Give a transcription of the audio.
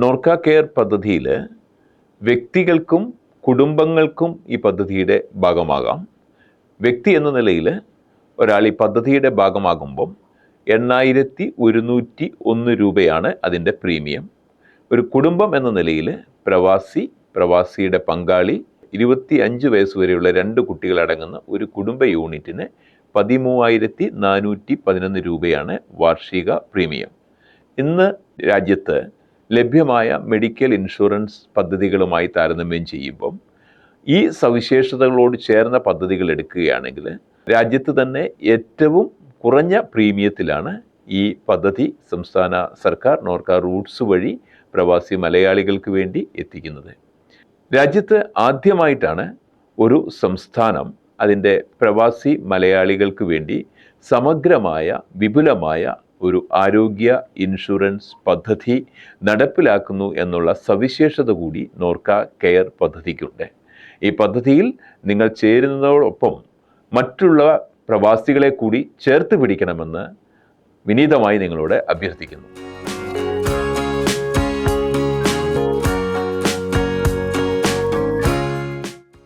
Norka care പദ്ധതിയിൽ വ്യക്തികൾക്കും കുടുംബങ്ങൾക്കും ഈ പദ്ധതിയുടെ ഭാഗമാകാം. വ്യക്തി എന്ന നിലയിൽ ഒരാൾ ഈ പദ്ധതിയുടെ ഭാഗമാകുമ്പം എണ്ണായിരത്തി ഒരുന്നൂറ്റി ഒന്ന് രൂപയാണ് അതിന്റെ പ്രീമിയം. ഒരു കുടുംബം എന്ന നിലയിൽ പ്രവാസി പ്രവാസിയുടെ പങ്കാളി ഇരുപത്തി അഞ്ച് വയസ്സ് വരെയുള്ള രണ്ട് കുട്ടികളടങ്ങുന്ന ഒരു കുടുംബ യൂണിറ്റിന് പതിമൂവായിരത്തി നാനൂറ്റി പതിനൊന്ന് രൂപയാണ് വാർഷിക പ്രീമിയം. ഇന്ന് രാജ്യത്ത് ലഭ്യമായ മെഡിക്കൽ ഇൻഷുറൻസ് പദ്ധതികളുമായി താരതമ്യം ചെയ്യുമ്പം ഈ സവിശേഷതകളോട് ചേർന്ന പദ്ധതികൾ എടുക്കുകയാണെങ്കിൽ രാജ്യത്ത് തന്നെ ഏറ്റവും കുറഞ്ഞ പ്രീമിയത്തിലാണ് ഈ പദ്ധതി സംസ്ഥാന സർക്കാർ നോർക്ക റൂട്ട്സ് വഴി പ്രവാസി മലയാളികൾക്ക് വേണ്ടി എത്തിക്കുന്നത്. രാജ്യത്ത് ആദ്യമായിട്ടാണ് ഒരു സംസ്ഥാനം അതിന്റെ പ്രവാസി മലയാളികൾക്ക് വേണ്ടി സമഗ്രമായ വിപുലമായ ഒരു ആരോഗ്യ ഇൻഷുറൻസ് പദ്ധതി നടപ്പിലാക്കുന്നു എന്നുള്ള സവിശേഷത കൂടി നോർക്ക കെയർ പദ്ധതിക്കുണ്ട്. ഈ പദ്ധതിയിൽ നിങ്ങൾ ചേരുന്നതോടൊപ്പം മറ്റുള്ള പ്രവാസികളെ കൂടി ചേർത്ത് പിടിക്കണമെന്ന് വിനീതമായി നിങ്ങളോട് അഭ്യർത്ഥിക്കുന്നു.